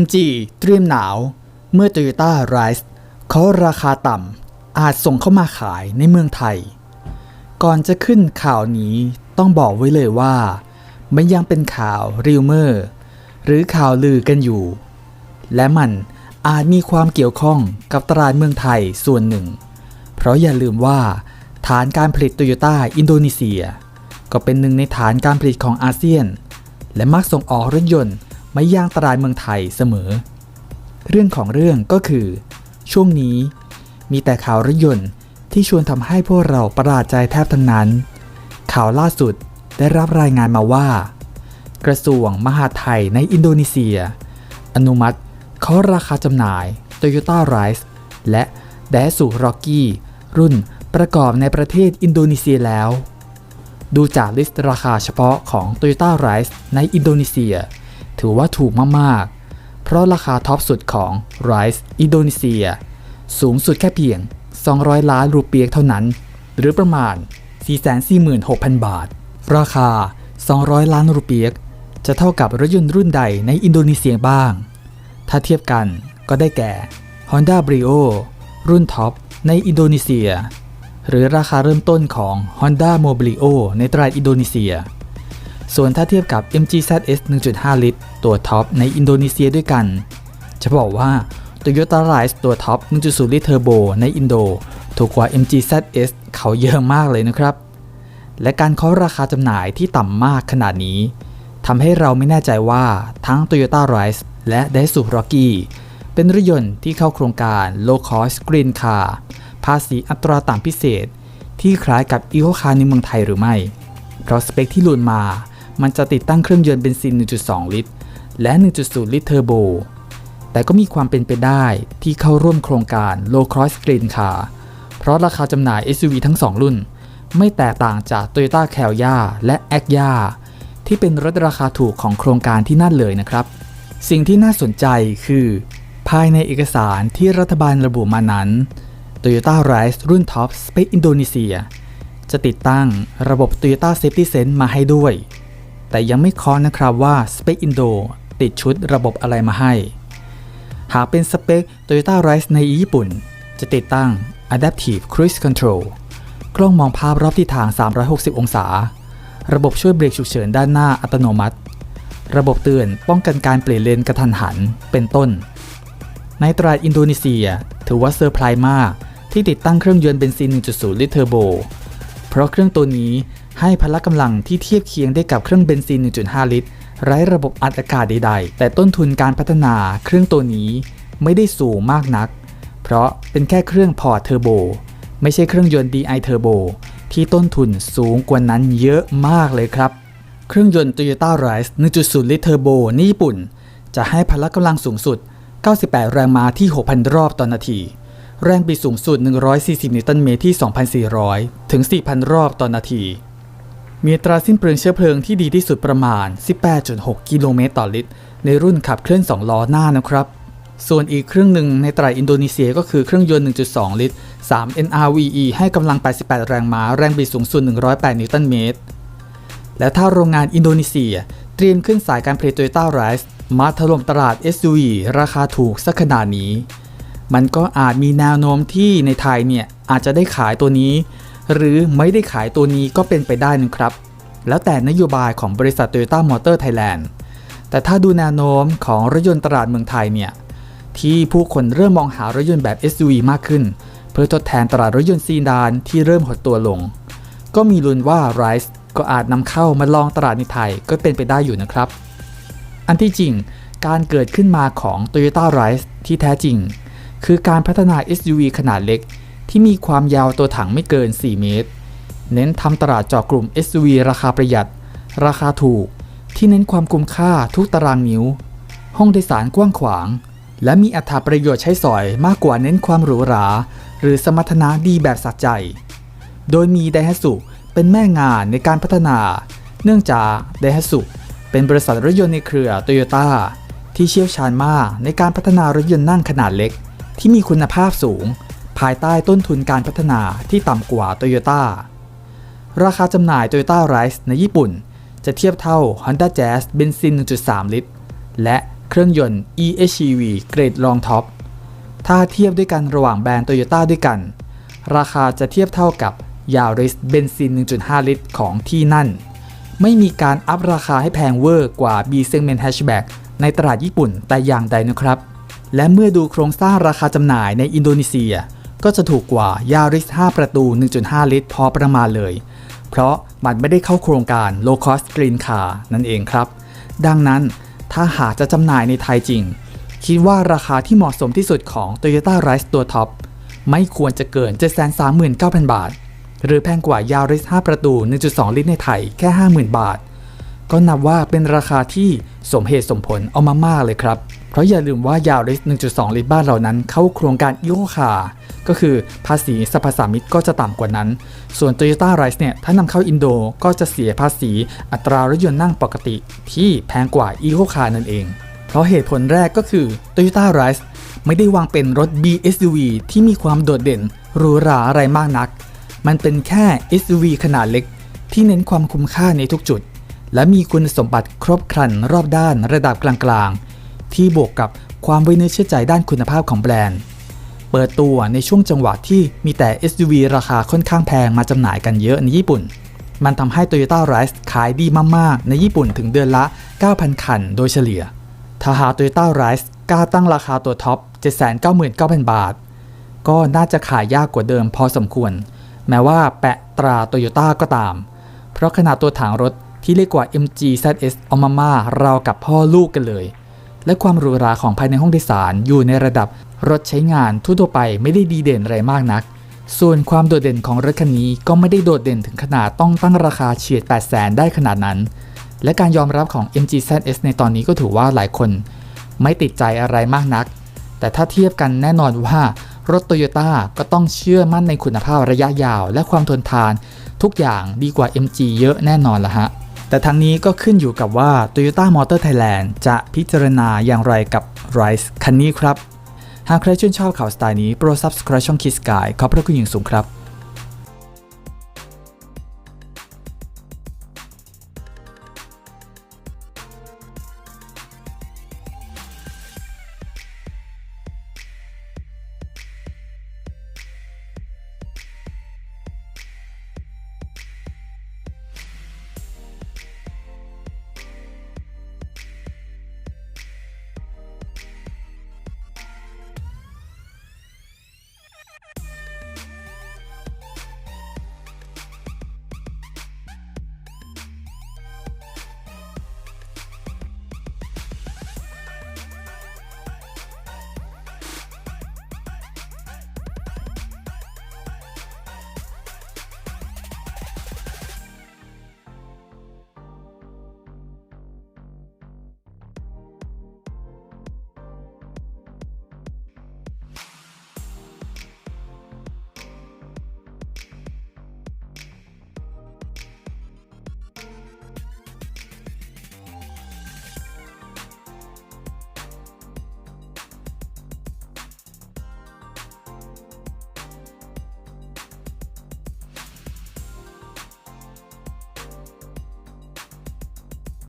MG เตรียมหนาว เมื่อ Toyota Rise เขาราคาต่ำ อาจส่งเข้ามาขายในเมืองไทย ก่อนจะขึ้นข่าวนี้ต้องบอกไว้เลยว่า มันยังเป็นข่าวริวเมอร์หรือข่าวลือกันอยู่ และมันอาจมีความเกี่ยวข้องกับตลาดเมืองไทยส่วนหนึ่ง เพราะอย่าลืมว่า ฐานการผลิตโตโยต้าอินโดนีเซีย ก็เป็นหนึ่งในฐานการผลิตของอาเซียน และมักส่งออกรถยนต์ มาย่างตลาดเมืองไทยเสมอ เรื่องของเรื่องก็คือ ช่วงนี้มีแต่ข่าวรถยนต์ที่ชวนทำให้พวกเราประหลาดใจแทบทั้งนั้น ข่าวล่าสุดได้รับรายงานมาว่า กระทรวงมหาดไทยในอินโดนีเซีย อนุมัติเคาะราคาจำหน่าย Toyota Rise และ d a s u Rocky รุ่นประกอบในประเทศอินโดนีเซียแล้ว ดูจากลิสต์ราคาเฉพาะของ Toyota Rise ในอินโดนีเซีย ถือว่าถูกมากๆ เพราะราคาท็อปสุดของ Rise อินโดนีเซีย สูงสุดแค่เพียง 200 ล้านรูเปียกเท่านั้น หรือประมาณ 446,000 บาท ราคา 200 ล้านรูเปียกจะเท่ากับรถยนต์รุ่นใดในอินโดนีเซียบ้าง ถ้าเทียบกันก็ได้แก่ Honda Brio รุ่นท็อปในอินโดนีเซีย หรือราคาเริ่มต้นของ Honda Mobilio ในตลาดอินโดนีเซีย ส่วนถ้าเทียบกับ MG ZS 1.5 ลิตร ตัวท็อปในอินโดนีเซียด้วยกัน จะบอกว่า Toyota Rise ตัวท็อป 1.0 ลิตรเทอร์โบในอินโด ถูกกว่า MG ZS เขาเยอะมากเลยนะครับ และการเคาะราคาจำหน่ายที่ต่ำมากขนาดนี้ทำให้เราไม่แน่ใจว่าทั้ง Toyota Rise และ d a i s u Rocky เป็นรถยนต์ที่เข้าโครงการ Low Cost Green Car ภาษีอัตราต่ำพิเศษ ที่คล้ายกับ Eco Car ในเมืองไทยหรือไม่ เพราะสเปคที่หลุดมา มันจะติดตั้งเครื่องยนต์เบนซิน 1.2 ลิตร และ 1.0 ลิตรเทอร์โบ แต่ก็มีความเป็นไปได้ที่เข้าร่วมโครงการ Low Cost Green Car เพราะราคาจำหน่าย SUV ทั้ง 2 รุ่น ไม่แตกต่างจาก Toyota c a l y a และ a g y a ที่เป็นรถราคาถูกของโครงการที่นั่นเลยนะครับ สิ่งที่น่าสนใจคือ ภายในเอกสารที่รัฐบาลระบุมานั้น Toyota Rise รุ่น Top Spec อินโดนีเซียจะติดตั้งระบบ Toyota Safety Sense มาให้ด้วย แต่ยังไม่เคอนะครับว่า Spec Indo ติดชุดระบบอะไรมาให้ หากเป็นสเปค Toyota Rise ในญี่ปุ่น จะติดตั้ง Adaptive Cruise Control กล้องมองภาพรอบทิศทาง 360 องศา ระบบช่วยเบรกฉุกเฉินด้านหน้าอัตโนมัติ ระบบเตือนป้องกันการเปลี่ยนเลนกระทันหัน เป็นต้น ในตลาดอินโดนีเซีย ถือว่าเซอร์ไพรส์มากที่ติดตั้งเครื่องยนต์เบนซิน 1.0 ลิตรเทอร์โบ เพราะเครื่องตัวนี้ ให้พละกำลังที่เทียบเคียงได้กับเครื่องเบนซิน 1.5 ลิตร ไร้ระบบอัดอากาศใดๆ แต่ต้นทุนการพัฒนาเครื่องตัวนี้ไม่ได้สูงมากนัก เพราะเป็นแค่เครื่องพอร์ตเทอร์โบ ไม่ใช่เครื่องยนต์ DI Turbo ที่ต้นทุนสูงกว่านั้นเยอะมากเลยครับ เครื่องยนต์ Toyota Rise 1.0 ลิตรเทอร์โบในญี่ปุ่น จะให้พละกำลังสูงสุด 98 แรงม้าที่ 6,000 รอบต่อนาที แรงบิดสูงสุด 140 นิวตันเมตรที่ 2,400 ถึง 4,000 รอบต่อนาที มีตราสิ้นเปลืองเชื้อเพลิงที่ดีที่สุดประมาณ 18.6 กิโลเมตรต่อลิตร ในรุ่นขับเคลื่อน 2 ล้อหน้านะครับ ส่วนอีกเครื่องหนึ่งในตลาอินโดนีเซียก็คือเครื่องยนต์ 1.2 ลิตร 3 NRVE ให้กำลัง 88 แรงม้า แรงบิดสูงสุด 108 นิวตันเมตร และถ้าโรงงานอินโดนีเซีย เตรียมขึ้นสายการผลิต Toyota Rise มาถล่มตลาด SUV ราคาถูกสักขนาดนี้ มันก็อาจมีแนวโน้มที่ในไทยเนี่ยอาจจะได้ขายตัวนี้ หรือไม่ได้ขายตัวนี้ก็เป็นไปได้นะครับ แล้วแต่นโยบายของบริษัท Toyota Motor Thailand แต่ถ้าดูแนวโน้มของรถยนต์ตลาดเมืองไทยเนี่ย ที่ผู้คนเริ่มมองหารถยนต์แบบ SUV มากขึ้น เพื่อทดแทนตลาดรถยนต์ซีดานที่เริ่มหดตัวลง ก็มีลุ้นว่า Rise ก็อาจนำเข้ามาลองตลาดในไทยก็เป็นไปได้อยู่นะครับ อันที่จริงการเกิดขึ้นมาของ Toyota Rise ที่แท้จริง คือการพัฒนา SUV ขนาดเล็ก ที่มีความยาวตัวถังไม่เกิน 4 เมตร เน้นทำตลาดเจาะกลุ่ม SUV ราคาประหยัด ราคาถูก ที่เน้นความคุ้มค่าทุกตารางนิ้ว ห้องโดยสารกว้างขวาง และมีอัตราประโยชน์ใช้สอยมากกว่าเน้นความหรูหรา หรือสมรรถนะดีแบบสักใจ โดยมีไดฮัสุเป็นแม่งานในการพัฒนา เนื่องจากไดฮัสุเป็นบริษัทรถยนต์ในเครือโตโยต้าที่เชี่ยวชาญมากในการพัฒนารถยนต์นั่งขนาดเล็ก ที่มีคุณภาพสูง ภายใต้ต้นทุนการพัฒนาที่ต่ำกว่าโตโยต้าราคาจำหน่าย Toyota Rise ในญี่ปุ่น จะเทียบเท่า Honda Jazz เบนซิน 1.3 ลิตร และเครื่องยนต์ EHEV เกรดรองท็อป ถ้าเทียบด้วยกันระหว่างแบรนด์โตโยต้าด้วยกัน ราคาจะเทียบเท่ากับ Yaris เบนซิน 1.5 ลิตร ของที่นั่น ไม่มีการอัพราคาให้แพงเวอร์กว่า B Segment Hatchback ในตลาดญี่ปุ่นแต่อย่างใดนะครับ และเมื่อดูโครงสร้างราคาจำหน่ายในอินโดนีเซีย ก็จะถูกกว่า Yaris 5ประตู 1.5 ลิตร พอประมาณเลย เพราะมันไม่ได้เข้าโครงการ Low Cost Green Car นั่นเองครับ ดังนั้นถ้าหากจะจำหน่ายในไทยจริง คิดว่าราคาที่เหมาะสมที่สุดของ Toyota Rise ตัวท็อปไม่ควรจะเกิน 739,000 บาท หรือแพงกว่า Yaris 5ประตู 1.2 ลิตรในไทยแค่ 50,000 บาท ก็นับว่าเป็นราคาที่ สมเหตุสมผลเอามามากเลยครับ เพราะอย่าลืมว่า Yaris 1.2 ลิตรบ้านเรานั้นเข้าโครงการอีโคคาก็คือภาษีสรรพสามิตก็จะต่ำกว่านั้น ส่วน Toyota Rise เนี่ยถ้านำเข้าอินโดก็จะเสียภาษีอัตรารถยนต์นั่งปกติที่แพงกว่าอีโคคานั่นเอง เพราะเหตุผลแรกก็คือ Toyota Rise ไม่ได้วางเป็นรถ BSUV ที่มีความโดดเด่นหรูหราอะไรมากนัก มันเป็นแค่ SUV ขนาดเล็กที่เน้นความคุ้มค่าในทุกจุด และมีคุณสมบัติครบครันรอบด้านระดับกลางๆ ที่บวกกับความไว้เนื้อเชื่อใจด้านคุณภาพของแบรนด์ เปิดตัวในช่วงจังหวะที่มีแต่ SUV ราคาค่อนข้างแพงมาจำหน่ายกันเยอะในญี่ปุ่น มันทำให้ Toyota Rise ขายดีมากๆ ในญี่ปุ่นถึงเดือนละ 9,000 คันโดยเฉลี่ยถ้าหา Toyota Rise กล้าตั้งราคาตัวท็อป 799,000 บาท ก็น่าจะขายยากกว่าเดิมพอสมควร แม้ว่าแปะตราโตโยต้าก็ตาม เพราะขนาดตัวถังรถ ที่เรียกว่า MG ZS เอามามาราวกับพ่อลูกกันเลย และความหรูหราของภายในห้องโดยสารอยู่ในระดับรถใช้งานทั่วไปไม่ได้ดีเด่นอะไรมากนัก ส่วนความโดดเด่นของรถคันนี้ก็ไม่ได้โดดเด่นถึงขนาดต้องตั้งราคาเฉียด 8 0 0 0 0 0ได้ขนาดนั้น และการยอมรับของ MG ZS ในตอนนี้ก็ถือว่าหลายคน ไม่ติดใจอะไรมากนัก แต่ถ้าเทียบกันแน่นอนว่ารถโตโยต้าก็ต้องเชื่อมั่นในคุณภาพระยะยาว และความทนทาน ทุกอย่างดีกว่า MG เยอะแน่นอนละฮะ แต่ทั้งนี้ก็ขึ้นอยู่กับว่า Toyota Motor Thailand จะพิจารณาอย่างไรกับ Rise คันนี้ครับ หากใครชื่นชอบข่าวสไตล์นี้โปรด subscribe ช่อง Kiss Guy ขอบพระคุณอย่างสูงครับ